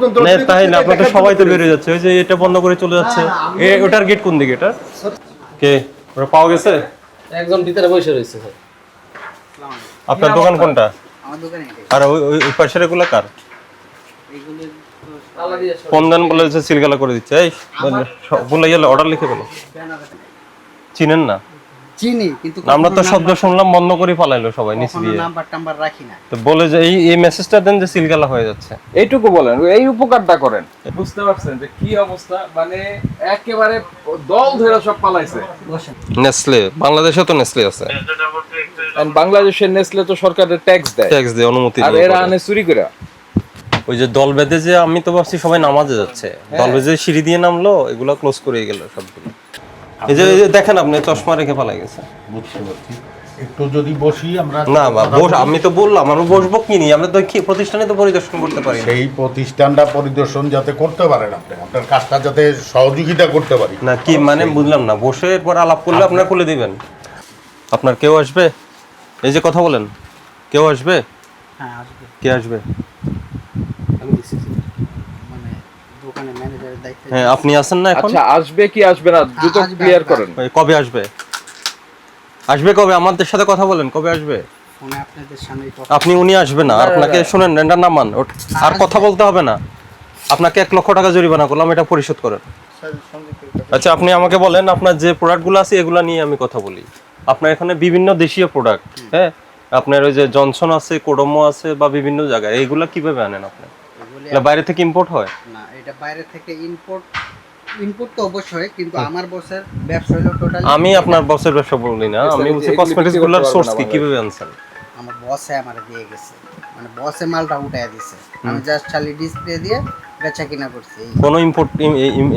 লোকজন তাই না আপনার সবাই তো বেরিয়ে যাচ্ছে। ওই যে এটা বন্ধ করে চলে যাচ্ছে। এ- ওটার গেট কোন দিকে এটা? কে? ওটা পাওয়া গেছে? একজন ভিতরে বসে রয়েছে স্যার। আপনার দোকান কোনটা? আমার দোকানে আর ওই ওই- পাশের এগুলো কার? এইগুলো তো তালা দিয়ে কোন দেন বলে যে সিলগালা করে দিচ্ছে এই বলে গেলে অর্ডার লিখে গেল চিনেন না? চিনি কিন্তু আমরা তো শব্দ শুনলাম বন্ধ করে পালাইলো সবাই নিচ দিয়ে। নাম্বার টাম্বার রাখি না। তো বলে যে এই এই মেসেজটা দেন যে সিলগালা হয়ে যাচ্ছে। এইটুকু বলেন এই উপকারটা করেন। বুঝতে পারছেন যে কি অবস্থা? মানে একেবারে দল ধরে সব পালাইছে। নেসলে বাংলাদেশে তো নেসলে আছে। And বাংলাদেশের নেসলে তো সরকারের ট্যাক্স দেয়। ট্যাক্স দিয়ে অনুমতি আর এরা করে। আনে চুরি করে। ওই যে দল বেঁধে যে আমি তো ভাবছি সবাই নামাজে যাচ্ছে। দল বেঁধে সিঁড়ি দিয়ে নামলো এগুলো ক্লোজ করে গেল সবগুলো এই যে দেখেন আপনি চশমা রেখে পালাই গেছে। বুঝতে পারছি। একটু যদি বসি আমরা না বা বস আমি তো বললাম আমরা বসবো কি নি আমরা তো কি প্রতিষ্ঠানে তো পরিদর্শন করতে পারি। সেই প্রতিষ্ঠানটা পরিদর্শন যাতে করতে পারেন আপনি আপনার কাজটা যাতে সহযোগিতা করতে পারি। না কি মানে বুঝলাম না বসে এরপর আলাপ করলে আপনারা খুলে দিবেন। আপনার কেউ আসবে? এই যে কথা বলেন কেউ আসবে? হ্যাঁ আসবে। কে আসবে মানে দোকানে ম্যানেজারের দায়িত্ব হ্যাঁ আপনি আছেন না এখন? আচ্ছা আসবে কি আসবে না দ্রুত ক্লিয়ার করেন। কবে আসবে? আসবে কবে? আমাদের সাথে কথা বলেন কবে আসবে? ফোনে আপনাদের সামনে আপনি উনি আসবে না। আপনাকে শুনেন এটা নামান আর কথা বলতে হবে না। আপনাকে এক লক্ষ টাকা জরিমানা করলাম এটা পরিশোধ করেন। আচ্ছা আপনি আমাকে বলেন আপনার যে প্রোডাক্টগুলো আছে এগুলো নিয়ে আমি কথা বলি। আপনার এখানে বিভিন্ন দেশীয় প্রোডাক্ট হ্যাঁ? আপনার ওই যে জনসন আছে কোডোমো আছে বা বিভিন্ন জায়গায় এইগুলা কীভাবে আনেন আপনি? বাইরে থেকে ইম্পোর্ট হয়? না এটা বাইরে থেকে ইম্পোর্ট ইম্পোর্ট তো অবশ্যই কিন্তু আমার বসের ব্যবসা হলো টোটাল আমি আপনার বসের ব্যবসা বলি না। আমি বলছি কসমেটিক্সগুলার সোর্স কি? কীভাবে আনছেন? আমার বসে আমার দিয়ে গেছে। মানে বসে মালটা উঠাইয়া দিছে। আমি জাস্ট খালি ডিসপ্লে দিয়ে বেচা কিনা করছি কোনো ইম্পোর্ট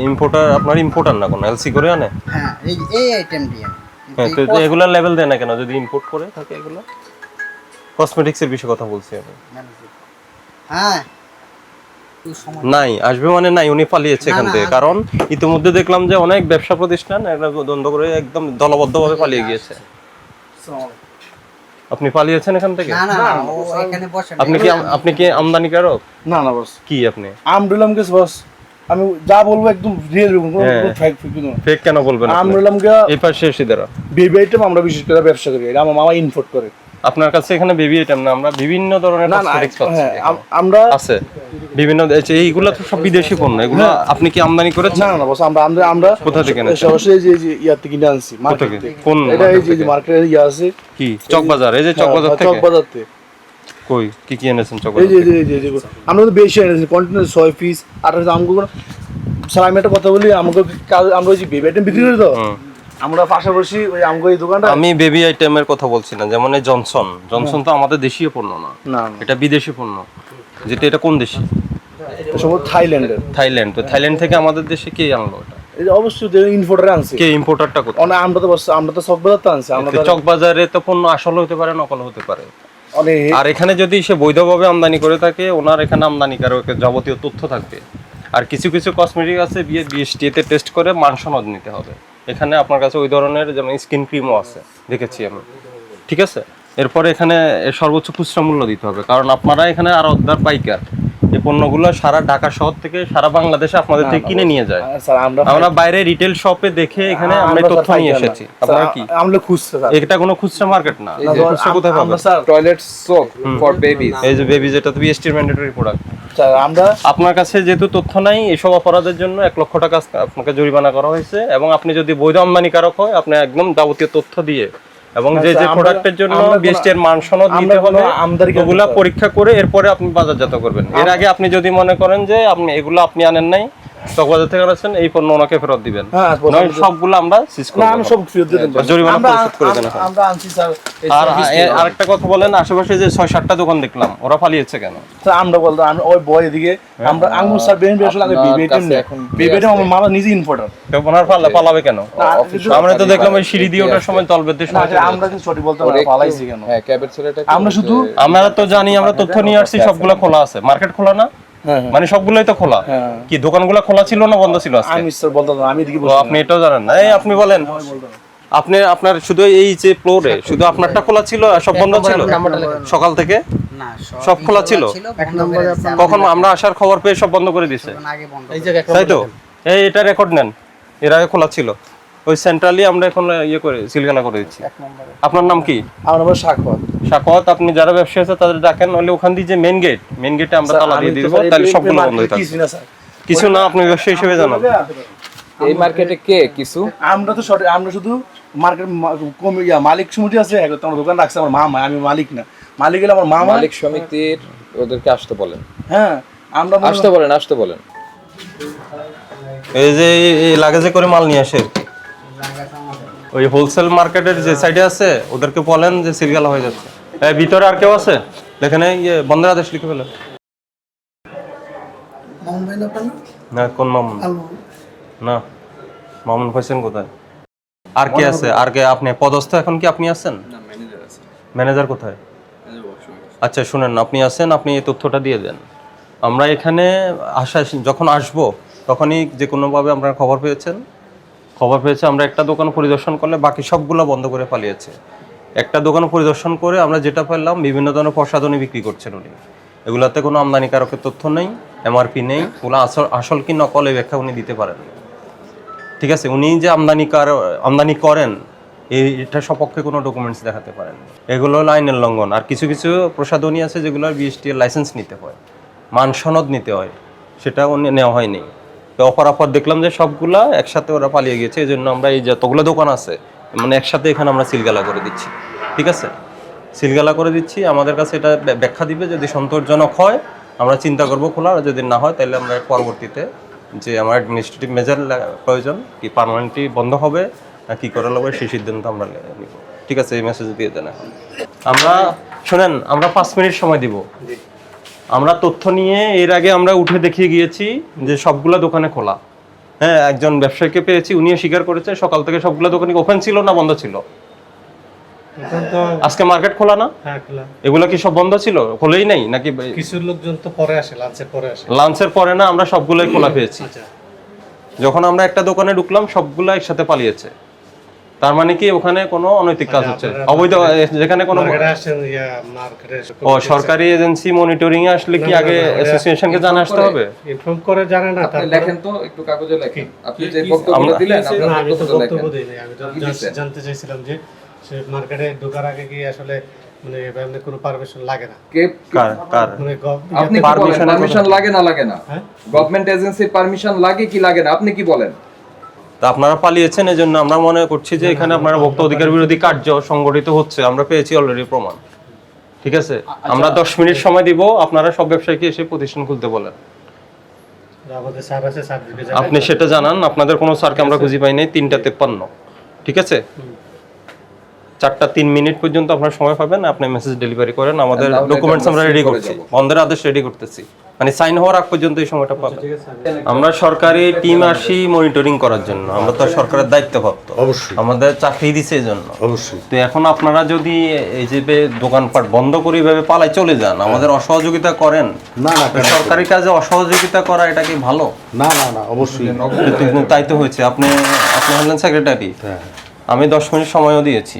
ইম্পোর্টার আপনার ইম্পোর্টার না কোনো? এলসি করে আনে? হ্যাঁ এই এই আইটেম দিয়ে। হ্যাঁ তো এগুলা লেভেল দেয় না কেন? যদি ইম্পোর্ট করে থাকে এগুলো? কসমেটিক্স এর বিষয়ে কথা বলছি আমি। হ্যাঁ নাই আসবে মানে নাই উনি পালিয়েছে এখান থেকে। কারণ ইতিমধ্যে দেখলাম যে অনেক ব্যবসা প্রতিষ্ঠান দ্বন্দ্ব করে একদম দলবদ্ধ ভাবে পালিয়ে গিয়েছে। আপনি পালিয়েছেন এখান থেকে? না না এখানে বসে আপনি কি আপনি কি আমদানিকারক? না না বস। কি আপনি? আমডুলাম গেছ বস। আমি যা বলব একদম রিয়েল বলব কোনো হ্যাঁ। ফেক ফেক কোনো ফেক কেন বলবেন আপনি? আমরুলাম গে এই পাশে এসে দাঁড়া বেবি আইটেম আমরা বিশেষ করে ব্যবসা করি এটা আমার মামা ইনপোর্ট করে আপনার কাছে এখানে বেবি আইটেম না আমরা বিভিন্ন ধরনের না না কসমেটিক্স পাচ্ছি হ্যাঁ। আম- আমরা আছে বিভিন্ন এইগুলো তো সব বিদেশি পণ্য এগুলো আপনি কি আমদানি করেছেন না না না বস আমরা আমরা আমরা কোথা থেকে এনেছেন? সরাসরি এই যে থেকে কিনে আনছি মার্কেট থেকে? কোন এটা এই যে থেকে? মার্কেটের ইয়া আছে কি চকবাজার এই যে চকবাজার হ্যাঁ, থেকে চকবাজার থেকে কই? কি কি এনেছেন চকবাজার যে এই যে এই যে এই যে আমরা তো বেশি এনেছি কন্টিনিউ ছয় পিস আর আমগুলো স্যার আমি একটা কথা বলি আমাকে আমরা ওই যে বেবি আইটেম বিক্রি করি তো আমরা পাশাপাশি ওই আমগো এই দোকানটা আমি বেবি আইটেমের কথা বলছি না যেমন এই জনসন জনসন তো আমাদের দেশীয় পণ্য না। এটা বিদেশি পণ্য। যেটা এটা কোন দেশি? সম্ভবত থাইল্যান্ডের। থাইল্যান্ড। তো থাইল্যান্ড থেকে আমাদের দেশে কে আনলো এটা? এই যে অবশ্যই ইনপোর্টার আনছে। কে ইম্পোর্টারটা কোথায়? আমরা তো আমরা তো সব বাজার তো আনছি আমরা তো চকবাজারে তো পণ্য আসল হতে পারে নকল হতে পারে। আর এখানে যদি সে বৈধভাবে আমদানি করে থাকে, ওনার এখানে আমদানিকারকের যাবতীয় তথ্য থাকবে। আর কিছু কিছু কসমেটিক আছে, বিয়ে বিএসটি তে টেস্ট করে মান সনদ নিতে হবে। এখানে আপনার কাছে ওই ধরনের যেমন স্কিন ক্রিমও আছে, দেখেছি আমি। ঠিক আছে? এরপরে এখানে সর্বোচ্চ খুচরা মূল্য দিতে হবে, কারণ আপনারা এখানে আর অর্ধার পাইকার। এই পণ্যগুলো সারা ঢাকা শহর থেকে সারা বাংলাদেশে আপনাদের থেকে কিনে নিয়ে যায়। আমরা বাইরে রিটেল শপে দেখে এখানে আমরা তথ্য নিয়ে এসেছি। আপনারা কি? আমরা স্যার। এটা কোনো খুচরা মার্কেট না। খুচরা কোথায় পাবেন? Sir toilet soap for babies এই যে বেবি যেটা তো বিএসটির ম্যান্ডেটরি প্রোডাক্ট স্যার আমরা আপনার কাছে যেহেতু তথ্য নাই এসব অপরাধের জন্য এক লক্ষ টাকা আপনাকে জরিমানা করা হয়েছে। এবং আপনি যদি বৈধ আমদানিকারক হয় আপনি একদম যাবতীয় তথ্য দিয়ে এবং যে যে আচ্ছা, প্রোডাক্টের জন্য আমরা কোনো- বিএসটি এর মান সনদ দিতে হবে ওগুলা পরীক্ষা করে এরপরে আপনি বাজারজাত করবেন। এর আগে আপনি যদি মনে করেন যে আপনি এগুলো আপনি আনেন নাই চকবাজার থেকে এই পণ্য ওনাকে ফেরত দিবেন। হ্যাঁ, নয় সবগুলো আমরা সিজ না করব আমি সব ফেরত দিয়ে দেব। জরিমানা পরিশোধ করে দেন আমরা আনছি স্যার আর। আরেকটা কথা বলেন আশেপাশে যে ছয় সাতটা দোকান দেখলাম ওরা পালিয়েছে কেন? স্যার আমরা বলতাম ওই বয় এদিকে আমরা আঙ্গুর স্যার বেন বেশি লাগে আপনার বেবি আইটেম কাছে এখন বেবি আইটেম আমার মামা নিজে ইম্পোর্টার তো ওনার পালাবে কেন? আমরা তো দেখলাম ওই সিঁড়ি দিয়ে ওঠার সময় তল বেঁধে সময় আমরা কিন্তু সঠিক পালাইছি কেন? হ্যাঁ ক্যাবের ছেলেটা আমরা শুধু- আমরা তো জানি আমরা তথ্য নিয়ে আসছি সবগুলো খোলা আছে। মার্কেট খোলা না? হ্যাঁ হ্যাঁ মানে সবগুলোই তো খোলা? হ্যাঁ। কি দোকানগুলো খোলা ছিল না বন্ধ ছিল আজকে? আমি স্যার বলতাম না, আমি এদিকে আপনি এটাও জানেন না। এই আপনি বলেন। আপনি আপনার শুধু এই যে ফ্লোরে শুধু আপনারটা খোলা ছিল আর সব বন্ধ ছিল? সকাল থেকে? না সব খোলা ছিল? কখন আমরা আসার খবর পেয়ে সব বন্ধ করে দিছে তখন আগে বন্ধ এই করে যে তাই তো? এই এটা রেকর্ড নেন। এর আগে খোলা ছিল। ওই সেন্ট্রালি আমরা এখন ইয়ে করে সিলগালা করে দিচ্ছি। আপনার নাম কি? আমার নাম সাক্ষর সাকত আপনি যারা ব্যবসায়ী আছে তাদের ডাকেন নাহলে ওখান দিয়ে যে মেন গেট মেন গেটে আমরা তালা দিয়ে দিব তাহলে সবগুলো বন্ধ হয়ে থাকবে কিছু না স্যার। কিছু না আপনি ব্যবসায়ী হিসেবে জানান। এই মার্কেটে কে? কিছু? আমরা তো সঠিক আমরা শুধু মার্কেট কমে ইয়া মালিক সমিতি আছে এক তো আমার দোকান রাখছে আমার মামা আমি মালিক না। মালিক হলে আমার মামা। মালিক সমিতির ওদেরকে আসতে বলেন। হ্যাঁ আমরা আসতে বলেন আসতে বলেন। এই যে এই লাগেজে করে মাল নিয়ে আসে। ওই হোলসেল মার্কেটের যে সাইডে আছে ওদেরকে বলেন যে সিলগালা হয়ে যাচ্ছে। এই ভিতরে আর কেউ আছে? এখানে ইয়ে বন্ধের আদেশ লিখে ফেলেন না কোন মামুন? না মামুন পাইছেন কোথায়? আর কে আছে? আর কে আপনি পদস্থ এখন কি আপনি আছেন? ম্যানেজার কোথায়? আচ্ছা শুনেন আপনি আছেন আপনি এই তথ্যটা দিয়ে দেন। আমরা এখানে আসা যখন আসব তখনই যে কোনোভাবে আপনারা খবর পেয়েছেন খবর পেয়েছে, আমরা একটা দোকান পরিদর্শন করলে বাকি সবগুলো বন্ধ করে পালিয়েছে। একটা দোকান পরিদর্শন করে আমরা যেটা পেলাম বিভিন্ন ধরনের প্রসাধনী বিক্রি করছেন উনি। এগুলাতে কোনো আমদানিকারকের তথ্য নেই, এমআরপি নেই, ওগুলো আসল আসল কি নকল এই ব্যাখ্যা উনি দিতে পারেন। ঠিক আছে, উনি যে আমদানি কার- আমদানি করেন, এই এটা সপক্ষে কোনো ডকুমেন্টস দেখাতে পারেন। এগুলো হলো আইনের লঙ্ঘন। আর কিছু কিছু প্রসাধনী আছে যেগুলো বিএসটি লাইসেন্স নিতে হয়, মান সনদ নিতে হয় সেটা উনি নেওয়া হয়নি। তো অপরাপর দেখলাম যে সবগুলা একসাথে ওরা পালিয়ে গেছে এই জন্য আমরা এই যতগুলো দোকান আছে মানে একসাথে এখানে আমরা সিলগালা করে দিচ্ছি। ঠিক আছে? সিলগালা করে দিচ্ছি, আমাদের কাছে এটা ব্যাখ্যা দিবে, যদি সন্তোষজনক হয়, আমরা চিন্তা করব খোলা, আর যদি না হয় তাহলে আমরা পরবর্তীতে যে আমার অ্যাডমিনিস্ট্রেটিভ মেজার প্রয়োজন, কি পার্মানেন্টলি বন্ধ হবে না কি করা লাগবে, সেই সিদ্ধান্ত আমরা নিব। ঠিক আছে? এই মেসেজ দিয়ে দেন আমরা, শোনেন, আমরা পাঁচ মিনিট সময় দিব। আমরা তথ্য নিয়ে এর আগে আমরা উঠে দেখিয়ে গিয়েছি যে সবগুলা দোকানে খোলা। হ্যাঁ একজন ব্যবসায়ীকে পেয়েছি উনিও স্বীকার করেছে সকাল থেকে সবগুলা দোকানে ওপেন ছিল না বন্ধ ছিল? আজকে মার্কেট খোলা না? হ্যাঁ এগুলো কি সব বন্ধ ছিল? খোলেই নাই? নাকি কিছু লোকজন তো পরে আসে লাঞ্চের পরে আসে। লাঞ্চের পরে না আমরা সবগুলোই খোলা পেয়েছি। আচ্ছা যখন আমরা একটা দোকানে ঢুকলাম সবগুলো একসাথে পালিয়েছে। তার মানে কি ওখানে কোনো অনৈতিক কাজ হচ্ছে? অবৈধ যেখানে কোনো মার্কেটে আসেন মার্কেটে ও সরকারি এজেন্সি মনিটরিং এ আসলে কি আগে অ্যাসোসিয়েশনকে জানা আসতে হবে? ইনফর্ম করে জানে না তারপরে- লেখেন তো একটু কাগজে লেখেন। আপনি যে বক্তব্য দিলেন আপনার বক্তব্য আমি? জানতে চাইছিলাম যে সে মার্কেটে ঢোকার আগে কি আসলে মানে এমনি কোনো পারমিশন লাগে না? কে কার কার? মানে আপনি পারমিশন লাগে না লাগে না? হ্যাঁ? গভর্নমেন্ট এজেন্সির পারমিশন লাগে কি লাগে না? আপনি কি বলেন? তা আপনারা পালিয়েছেন এই জন্য আমরা মনে করছি যে এখানে আপনারা ভোক্তা অধিকার বিরোধী কার্য সংগঠিত হচ্ছে। আমরা পেয়েছি অলরেডি প্রমাণ। ঠিক আছে? আমরা দশ মিনিট সময় দিব আপনারা সব ব্যবসায়ীকে এসে প্রতিষ্ঠান খুলতে বলেন। আপনি সেটা জানান আপনাদের কোনো স্যারকে আমরা খুঁজে পাই নাই তিনটা তেপ্পান্ন। ঠিক আছে? চারটা তিন মিনিট পর্যন্ত আপনার সময় পাবেন আপনি মেসেজ ডেলিভারি করেন আমাদের ডকুমেন্টস আমরা রেডি করছি। বন্ধের আদেশ রেডি করতেছি। মানে সাইন হওয়ার আগ পর্যন্ত এই সময়টা পাবেন আমরা সরকারি টিম আসি মনিটরিং করার জন্য। আমরা তো সরকারের দায়িত্বপ্রাপ্ত অবশ্যই। আমাদের চাকরি দিছে এই জন্য। অবশ্যই। তো এখন আপনারা যদি এই যে বে- দোকানপাট বন্ধ করে এইভাবে পালাই চলে যান আমাদের অসহযোগিতা করেন। না না সরকারি কাজে অসহযোগিতা করা এটা কি ভালো? না না না অবশ্যই। তাই তো হয়েছে। আপনি আপনি হলেন সেক্রেটারি হ্যাঁ। আমি দশ মিনিট সময়ও দিয়েছি।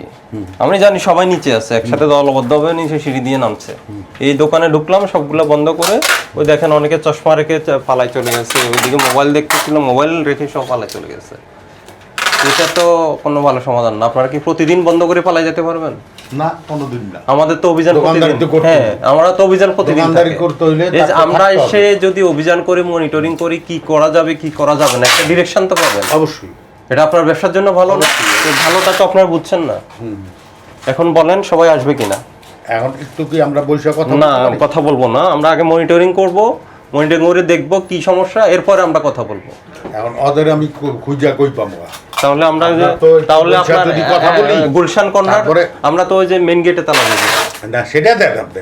আমি জানি সবাই নিচে আছে একসাথে দলবদ্ধভাবে নিচে সিঁড়ি দিয়ে নামছে। এই দোকানে ঢুকলাম সবগুলো বন্ধ করে ওই দেখেন অনেকে চশমা রেখে পালায় চলে গেছে। ওইদিকে মোবাইল দেখতেছিল মোবাইল রেখে সব পালায় চলে গেছে। এটা তো কোনো ভালো সমাধান না। আপনারা কি প্রতিদিন বন্ধ করে পালাই যেতে পারবেন? না কোনোদিন না। আমাদের তো অভিযান প্রতিদিন। হ্যাঁ আমরা তো অভিযান প্রতিদিন করতে হইলে আমরা। এসে যদি অভিযান করে মনিটরিং করি কি করা যাবে কি করা যাবে না একটা ডিরেকশন তো পাবেন। অবশ্যই। এটা আপনার ব্যবসার জন্য ভালো না? ভালোটা তো আপনারা বুঝছেন না। এখন বলেন সবাই আসবে কিনা? এখন একটু কি আমরা বৈশাখ কথা না কথা বলব না। আমরা আগে মনিটরিং করব মনিটরিং করে দেখব কি সমস্যা এরপরে আমরা কথা বলব। এখন ওদের আমি খুঁজা কই পাবো? তাহলে আমরা তাহলে আপনার যদি কথা বলি, গুলশান কর্নার আমরা তো ওই যে মেন গেটে তালা দেবো। না সেটা দেন আপনি।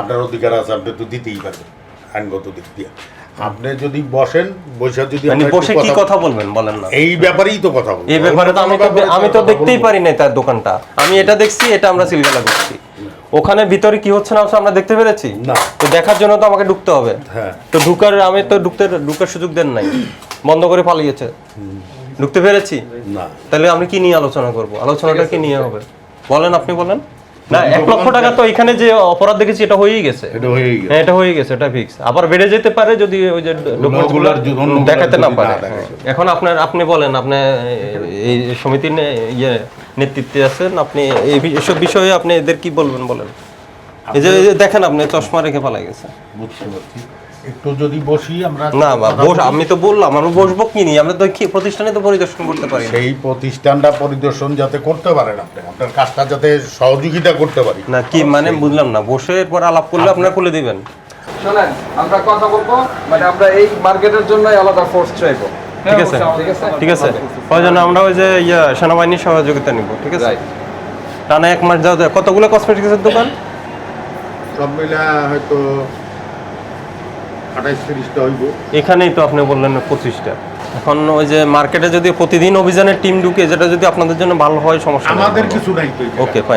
আপনার অধিকার আছে আপনি তো দিতেই পারবেন। আইনগত দিক দিয়ে। আপনি যদি বসেন বৈশাখ যদি মানে বসে কি কথা বলবেন বলেন না। এই ব্যাপারেই তো কথা বলব। এই ব্যাপারে তো আমি তো আমি তো দেখতেই পারি না তার দোকানটা। আমি এটা দেখছি এটা আমরা সিলগালা করছি। ওখানে ভিতরে কি হচ্ছে না হচ্ছে আমরা দেখতে পেরেছি? না। তো দেখার জন্য তো আমাকে ঢুকতে হবে। হ্যাঁ। তো ঢুকার আমি তো ঢুকতে ঢুকার সুযোগ দেন নাই। বন্ধ করে পালিয়েছে। ঢুকতে পেরেছি? না। তাহলে আমি কি নিয়ে আলোচনা করব? আলোচনাটা কি নিয়ে হবে? বলেন আপনি বলেন। না এক লক্ষ টাকা তো এখানে যে অপরাধ দেখেছি এটা হয়েই গেছে। এটা হয়েই গেছে। হ্যাঁ এটা হয়ে গেছে এটা ফিক্স আবার বেড়ে যেতে পারে যদি ওই যে ডকুমেন্টগুলো দেখাতে না পারে। হ্যাঁ। এখন আপনার আপনি বলেন আপনি এই সমিতির ইয়ে নেতৃত্বে আছেন আপনি এই এসব বিষয়ে আপনি এদের কি বলবেন বলেন? এই যে এই যে দেখেন আপনি চশমা রেখে পালা গেছে। বুঝতে পারছি। একটু যদি বসি আমরা না বা বস আমি তো বললাম আমরা বসবো কি নিয়ে? আমরা তো কি প্রতিষ্ঠানে তো পরিদর্শন করতে পারি না। সেই প্রতিষ্ঠানটা পরিদর্শন যাতে করতে পারেন আপনি আপনার কাজটা যাতে সহযোগিতা করতে পারি। না কি মানে বুঝলাম না বসে এরপর আলাপ করলে আপনারা খুলে দিবেন। শোনেন আমরা কথা বলব মানে আমরা এই মার্কেটের জন্য আলাদা ফোর্স চাইব। ঠিক আছে ঠিক আছে ঠিক আছে। প্রয়োজন আমরা ওই যে ইয়া সেনাবাহিনীর সহযোগিতা নিব ঠিক আছে? টানা এক মাস যাওয়া কতগুলো কসমেটিক্সের দোকান? সব মিলে হয়তো আঠাইশ তিরিশটা হইব। এখানেই তো আপনি বললেন পঁচিশটা। এখন ওই যে মার্কেটে যদি প্রতিদিন অভিযানের টিম ঢুকে যেটা যদি আপনাদের জন্য ভালো হয় সমস্যা আমাদের কিছু নাই। Okay fine